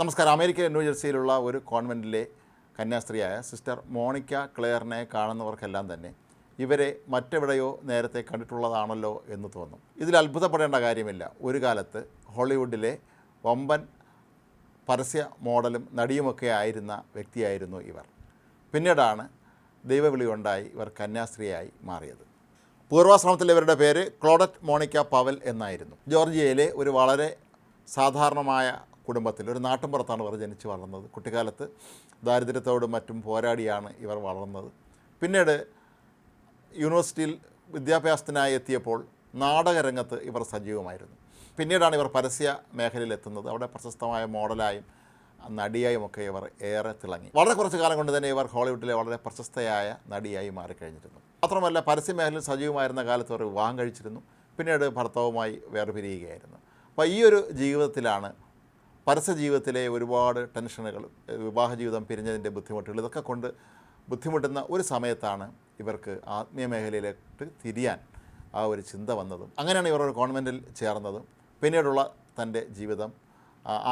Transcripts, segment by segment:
നമസ്കാരം. അമേരിക്ക ന്യൂജേഴ്സിയിലുള്ള ഒരു കോൺവെന്റിലെ കന്യാസ്ത്രീയായ sister Monica ക്ലെയറിനെ കാണുന്നവർക്കെല്ലാം തന്നെ ഇവരെ മറ്റെവിടെയോ നേരത്തെ കണ്ടിട്ടുള്ളതാണല്ലോ എന്ന് തോന്നും. ഇതിൽ അത്ഭുതപ്പെടേണ്ട കാര്യമില്ല. ഒരു കാലത്ത് ഹോളിവുഡിലെ വമ്പൻ പരസ്യ മോഡലും നടിയുമൊക്കെ ആയിരുന്ന വ്യക്തിയായിരുന്നു ഇവർ. പിന്നീടാണ് ദൈവവിളി കൊണ്ടായി ഇവർ കന്യാസ്ത്രീയായി മാറിയത്. പൂർവാശ്രമത്തിൽ ഇവരുടെ പേര് ക്ലോഡറ്റ് മോണിക്ക പവൽ എന്നായിരുന്നു. ജോർജിയയിലെ ഒരു വളരെ സാധാരണമായ കുടുംബത്തിൽ ഒരു നാട്ടിൻപുറത്താണ് ഇവർ ജനിച്ച് വളർന്നത്. കുട്ടിക്കാലത്ത് ദാരിദ്ര്യത്തോടും മറ്റും പോരാടിയാണ് ഇവർ വളർന്നത്. പിന്നീട് യൂണിവേഴ്സിറ്റിയിൽ വിദ്യാഭ്യാസത്തിനായി എത്തിയപ്പോൾ നാടകരംഗത്ത് ഇവർ സജീവമായിരുന്നു. പിന്നീടാണ് ഇവർ പരസ്യ മേഖലയിൽ എത്തുന്നത് അവിടെ പ്രശസ്തമായ മോഡലായും നടിയായും ഒക്കെ ഇവർ ഏറെ തിളങ്ങി. വളരെ കുറച്ച് കാലം കൊണ്ട് തന്നെ ഇവർ ഹോളിവുഡിലെ വളരെ പ്രശസ്തയായ നടിയായി മാറിക്കഴിഞ്ഞിരുന്നു. മാത്രമല്ല പരസ്യ മേഖലയിൽ സജീവമായിരുന്ന കാലത്ത് അവർ വിവാഹം കഴിച്ചിരുന്നു. പിന്നീട് ഭർത്താവുമായി വേർപിരിയുകയായിരുന്നു. അപ്പോൾ ഈ ഒരു ജീവിതത്തിലാണ് പരസ്യ ജീവിതത്തിലെ ഒരുപാട് ടെൻഷനുകൾ വിവാഹ ജീവിതം പിരിഞ്ഞതിന്റെ ബുദ്ധിമുട്ടുകൾ ഇതൊക്കെ കൊണ്ട് ബുദ്ധിമുട്ടുന്ന ഒരു സമയത്താണ് ഇവർക്ക് ആത്മീയ മേഖലയിലേക്ക് തിരിയാൻ ആ ഒരു ചിന്ത വന്നതും. അങ്ങനെയാണ് ഇവർ ഒരു കോൺവെന്റിൽ ചേർന്നതും. പിന്നീടുള്ള തന്റെ ജീവിതം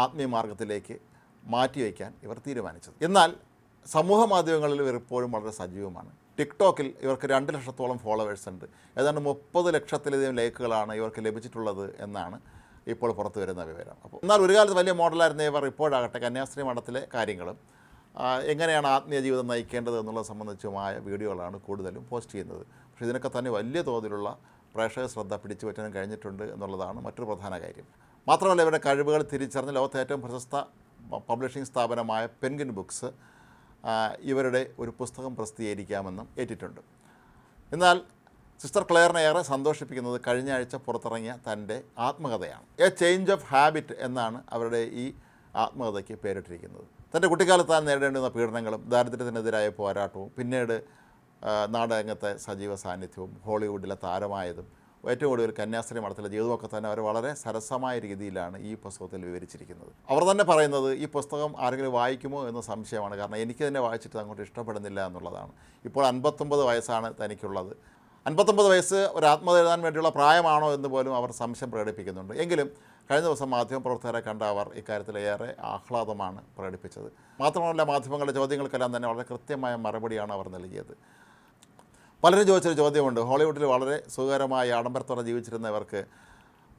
ആത്മീയ മാർഗത്തിലേക്ക് മാറ്റിവെക്കാൻ ഇവർ തീരുമാനിച്ചത്. എന്നാൽ സമൂഹ മാധ്യമങ്ങളിൽ ഇവർ ഇപ്പോഴും വളരെ സജീവമാണ്. ടിക്ടോക്കിൽ ഇവർക്ക് രണ്ട് ലക്ഷത്തോളം ഫോളോവേഴ്സ് ഉണ്ട്. ഏതാണ്ട് മുപ്പത് ലക്ഷത്തിലധികം ലൈക്കുകളാണ് ഇവർക്ക് ലഭിച്ചിട്ടുള്ളത് എന്നാണ് ഇപ്പോൾ പുറത്തു വരുന്ന വിവരം. അപ്പോൾ എന്നാൽ ഒരു കാലത്ത് വലിയ മോഡലായിരുന്ന ഇവർ ഇപ്പോഴാകട്ടെ കന്യാസ്ത്രീ മഠത്തിലെ കാര്യങ്ങളും. എങ്ങനെയാണ് ആത്മീയ ജീവിതം നയിക്കേണ്ടത് എന്നുള്ളത് സംബന്ധിച്ചുമായ വീഡിയോകളാണ് കൂടുതലും പോസ്റ്റ് ചെയ്യുന്നത്. പക്ഷേ ഇതിനൊക്കെ തന്നെ വലിയ തോതിലുള്ള പ്രേക്ഷക ശ്രദ്ധ പിടിച്ചു പറ്റാനും കഴിഞ്ഞിട്ടുണ്ട് എന്നുള്ളതാണ് മറ്റൊരു പ്രധാന കാര്യം. മാത്രമല്ല ഇവരുടെ കഴിവുകൾ തിരിച്ചറിഞ്ഞ് ലോകത്തെ ഏറ്റവും പ്രശസ്ത പബ്ലിഷിംഗ് സ്ഥാപനമായ പെൻഗിൻ ബുക്സ് ഇവരുടെ ഒരു പുസ്തകം പ്രസിദ്ധീകരിക്കാമെന്നും ഏറ്റിട്ടുണ്ട്. എന്നാൽ സിസ്റ്റർ ക്ലെയറിനെ ഏറെ സന്തോഷിപ്പിക്കുന്നത് കഴിഞ്ഞ ആഴ്ച പുറത്തിറങ്ങിയ തന്റെ ആത്മകഥയാണ്. എ ചേഞ്ച് ഓഫ് ഹാബിറ്റ് എന്നാണ് അവരുടെ ഈ ആത്മകഥയ്ക്ക് പേരിട്ടിരിക്കുന്നത്. തന്റെ കുട്ടിക്കാലത്ത് താൻ നേരിടേണ്ടുന്ന പീഡനങ്ങളും ദാരിദ്ര്യത്തിനെതിരായ പോരാട്ടവും പിന്നീട് നാടകത്തെ സജീവ സാന്നിധ്യവും ഹോളിവുഡിലെ താരമായതും ഏറ്റവും കൂടുതൽ കന്യാസ്ത്രീ മഠത്തിലെ ജീവിതമൊക്കെ തന്നെ അവർ വളരെ സരസമായ രീതിയിലാണ് ഈ പുസ്തകത്തിൽ വിവരിച്ചിരിക്കുന്നത്. അവർ തന്നെ പറയുന്നത് ഈ പുസ്തകം ആരെങ്കിലും വായിക്കുമോ എന്ന സംശയമാണ്. കാരണം എനിക്ക് തന്നെ വായിച്ചിട്ട് അങ്ങോട്ട് ഇഷ്ടപ്പെടുന്നില്ല എന്നുള്ളതാണ്. ഇപ്പോൾ അൻപത്തൊമ്പത് വയസ്സാണ് തനിക്കുള്ളത്. അൻപത്തൊമ്പത് വയസ്സ് ഒരു ആത്മഹത്യ എഴുതാൻ വേണ്ടിയുള്ള പ്രായമാണോ എന്ന് പോലും അവർ സംശയം പ്രകടിപ്പിക്കുന്നുണ്ട്. എങ്കിലും കഴിഞ്ഞ ദിവസം മാധ്യമപ്രവർത്തകരെ കണ്ട അവർ ഇക്കാര്യത്തിൽ ഏറെ ആഹ്ലാദമാണ് പ്രകടിപ്പിച്ചത്. മാത്രമല്ല മാധ്യമങ്ങളുടെ ചോദ്യങ്ങൾക്കെല്ലാം തന്നെ വളരെ കൃത്യമായ മറുപടിയാണ് അവർ നൽകിയത്. പലരും ചോദിച്ചൊരു ചോദ്യമുണ്ട്. ഹോളിവുഡിൽ വളരെ സുഖകരമായി ആഡംബരത്തോടെ ജീവിച്ചിരുന്നവർക്ക്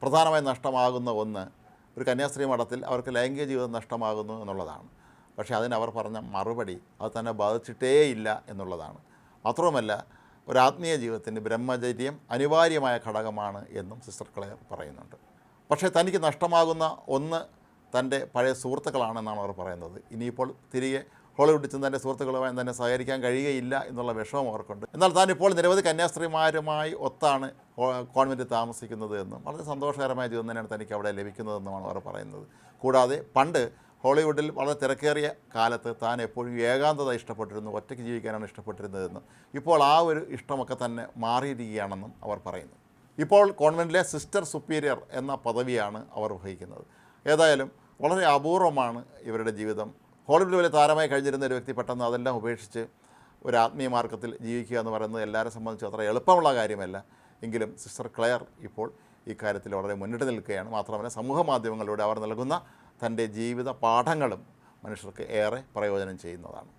പ്രധാനമായും നഷ്ടമാകുന്ന ഒന്ന് ഒരു കന്യാസ്ത്രീ മഠത്തിൽ അവർക്ക് ലൈംഗിക ജീവിതം നഷ്ടമാകുന്നു എന്നുള്ളതാണ്. പക്ഷേ അതിനവർ പറഞ്ഞ മറുപടി അത് തന്നെ ബാധിച്ചിട്ടേയില്ല എന്നുള്ളതാണ്. മാത്രവുമല്ല ഒരു ആത്മീയ ജീവിതത്തിന് ബ്രഹ്മചര്യം അനിവാര്യമായ ഘടകമാണ് എന്നും സിസ്റ്റർ ക്ലെയർ പറയുന്നുണ്ട്. പക്ഷേ തനിക്ക് നഷ്ടമാകുന്ന ഒന്ന് തന്റെ പഴയ സുഹൃത്തുക്കളാണെന്നാണ് അവർ പറയുന്നത്. ഇനിയിപ്പോൾ തിരികെ ഹോളിവുഡിൽ ചെന്ന് തന്റെ സുഹൃത്തുക്കളുമായി തന്നെ സഹകരിക്കാൻ കഴിയുകയില്ല എന്നുള്ള വിഷമം അവർക്കുണ്ട്. എന്നാൽ താൻ ഇപ്പോൾ നിരവധി കന്യാസ്ത്രീമാരുമായി ഒത്താണ് കോൺവെന്റിൽ താമസിക്കുന്നത് എന്നും വളരെ സന്തോഷകരമായ ജീവിതം തന്നെയാണ് തനിക്ക് അവിടെ ലഭിക്കുന്നതെന്നുമാണ് അവർ പറയുന്നത്. കൂടാതെ പണ്ട് ഹോളിവുഡിൽ വളരെ തിരക്കേറിയ കാലത്ത് താൻ എപ്പോഴും ഏകാന്തത ഇഷ്ടപ്പെട്ടിരുന്നു ഒറ്റയ്ക്ക് ജീവിക്കാനാണ് ഇഷ്ടപ്പെട്ടിരുന്നതെന്നും ഇപ്പോൾ ആ ഒരു ഇഷ്ടമൊക്കെ തന്നെ മാറിയിരിക്കുകയാണെന്നും അവർ പറയുന്നു. ഇപ്പോൾ കോൺവെന്റിലെ സിസ്റ്റർ സുപ്പീരിയർ എന്ന പദവിയാണ് അവർ വഹിക്കുന്നത്. ഏതായാലും വളരെ അപൂർവമാണ് ഇവരുടെ ജീവിതം. ഹോളിവുഡ് വലിയ താരമായി കഴിഞ്ഞിരുന്ന ഒരു വ്യക്തി പെട്ടെന്ന് അതെല്ലാം ഉപേക്ഷിച്ച് ഒരു ആത്മീയ മാർഗത്തിൽ ജീവിക്കുക എന്ന് പറയുന്നത് എല്ലാവരെ സംബന്ധിച്ച് അത്ര എളുപ്പമുള്ള കാര്യമല്ല. എങ്കിലും സിസ്റ്റർ ക്ലെയർ ഇപ്പോൾ ഇക്കാര്യത്തിൽ വളരെ മുന്നിട്ട് നിൽക്കുകയാണ്. മാത്രമല്ല സമൂഹ മാധ്യമങ്ങളിലൂടെ അവർ നൽകുന്ന തന്റെ ജീവിത പാഠങ്ങളും മനുഷ്യർക്ക് ഏറെ പ്രയോജനം ചെയ്യുന്നതാണ്.